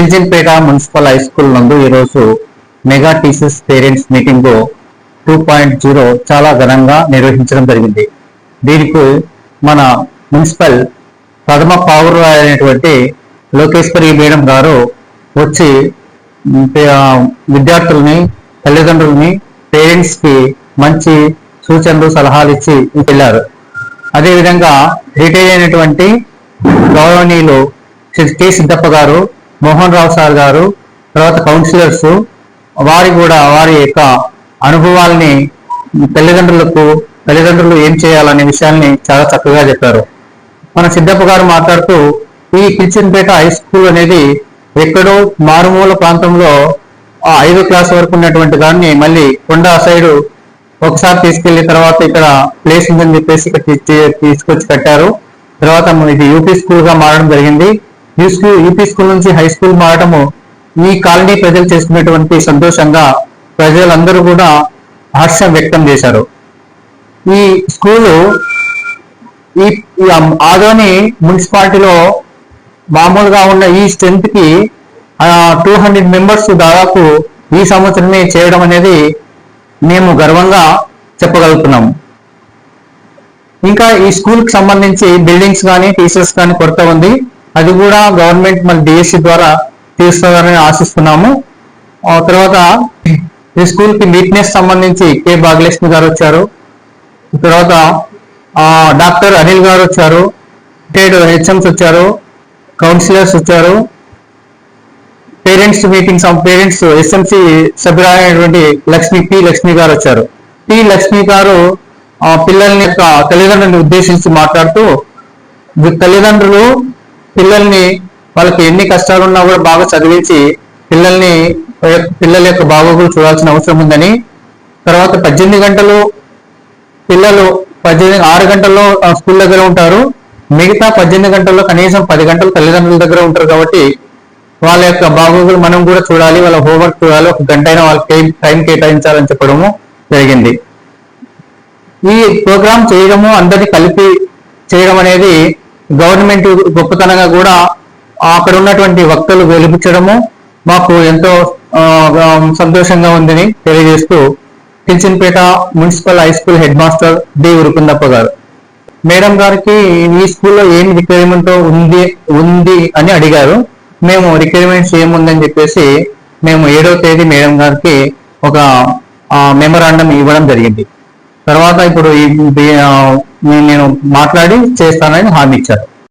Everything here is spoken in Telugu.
పిల్జిన్పేట మున్సిపల్ హై స్కూల్ నందు ఈరోజు mega teachers parents meeting two point zero చాలా ఘనంగా నిర్వహించడం జరిగింది. దీనికి మన మున్సిపల్ ప్రథమ పౌరు అయినటువంటి లోకేశ్వరి మేడం గారు వచ్చి విద్యార్థుల్ని తల్లిదండ్రుల్ని పేరెంట్స్కి మంచి సూచనలు సలహాలు ఇచ్చి వెళ్ళారు. అదేవిధంగా రిటైర్ అయినటువంటి గౌరవనీయులు శ్రీ కె సిద్ధప్ప గారు మోహన్ రావు సార్ గారు తర్వాత కౌన్సిలర్స్ వారి కూడా వారి యొక్క అనుభవాల్ని తల్లిదండ్రులకు తల్లిదండ్రులు ఏం చేయాలనే విషయాల్ని చాలా చక్కగా చెప్పారు. మన సిద్ధప్ప గారు మాట్లాడుతూ ఈ కిచెన్పేట హై స్కూల్ అనేది ఎక్కడో మారుమూల ప్రాంతంలో ఆ ఐదో క్లాస్ వరకు ఉన్నటువంటి దాన్ని మళ్ళీ కొండ సైడ్ ఒకసారి తీసుకెళ్ళిన తర్వాత ఇక్కడ ప్లేస్ ఉందని చెప్పేసి ఇక్కడ తీ- తీసుకొచ్చి కట్టారు. తర్వాత ఇది యూపీ స్కూల్గా మారడం జరిగింది. ఈ స్కూల్ యూపీ స్కూల్ నుంచి హై స్కూల్ మారడము ఈ కాలనీ ప్రజలు చేసుకునేటువంటి సంతోషంగా ప్రజలందరూ కూడా హర్షం వ్యక్తం చేశారు. ఈ స్కూలు ఈ ఆదోని మున్సిపాలిటీలో మామూలుగా ఉన్న ఈ స్ట్రెంత్కి టూ హండ్రెడ్ మెంబర్స్ దాదాపు ఈ సంవత్సరమే చేయడం అనేది మేము గర్వంగా చెప్పగలుగుతున్నాము ఇంకా ఈ స్కూల్కి సంబంధించి బిల్డింగ్స్ కానీ టీచర్స్ కానీ కొరత ఉంది. అది కూడా గవర్నమెంట్ మన డిఎస్సి ద్వారా తీరుస్తుందని ఆశిస్తున్నాము. తర్వాత ఈ స్కూల్కి నీట్నెస్ సంబంధించి కె భాగ్యలక్ష్మి గారు వచ్చారు. తర్వాత డాక్టర్ అనిల్ గారు వచ్చారు. టేడ్ హెచ్ఎంస్ వచ్చారు. కౌన్సిలర్స్ వచ్చారు. పేరెంట్స్ మీటింగ్స్ పేరెంట్స్ ఎస్ఎంసి సభ్యులైనటువంటి లక్ష్మి పి లక్ష్మి గారు వచ్చారు. పి లక్ష్మి గారు ఆ, పిల్లల్ని యొక్క తల్లిదండ్రులను ఉద్దేశించి మాట్లాడుతూ తల్లిదండ్రులు పిల్లల్ని వాళ్ళకి ఎన్ని కష్టాలు ఉన్నా కూడా బాగా చదివించి పిల్లల్ని పిల్లల యొక్క బాగోగులు చూడాల్సిన అవసరం ఉందని. తర్వాత పద్దెనిమిది గంటలు పిల్లలు పద్దెనిమిది ఆరు గంటల్లో ఆ, స్కూల్ దగ్గర ఉంటారు. మిగతా పద్దెనిమిది గంటల్లో కనీసం పది గంటలు తల్లిదండ్రుల దగ్గర ఉంటారు కాబట్టి వాళ్ళ యొక్క బాగోగులు మనం కూడా చూడాలి వాళ్ళ హోంవర్క్ చూడాలి ఒక గంట అయినా వాళ్ళకి టైం కేటాయించాలని చెప్పడము జరిగింది. ఈ ప్రోగ్రామ్ చేయడము అందరినీ కలిపి చేయడం అనేది గవర్నమెంట్ గొప్పతనంగా కూడా అక్కడ ఉన్నటువంటి వక్తలు వెలిపించడము మాకు ఎంతో సంతోషంగా ఉందని తెలియజేస్తూ Kilchinpet municipal high school head master D Urukundappa గారు. మేడం గారికి ఈ స్కూల్లో ఏం రిక్వైర్మెంట్ ఉంది ఉంది అని అడిగారు. మేము రిక్వైర్మెంట్స్ ఏముందని చెప్పేసి మేము ఏడవ తేదీ మేడం గారికి ఒక మెమరాండం ఇవ్వడం జరిగింది. తర్వాత ఇప్పుడు ఈ- నేను మాట్లాడి చేస్తానని హామీ ఇచ్చారు.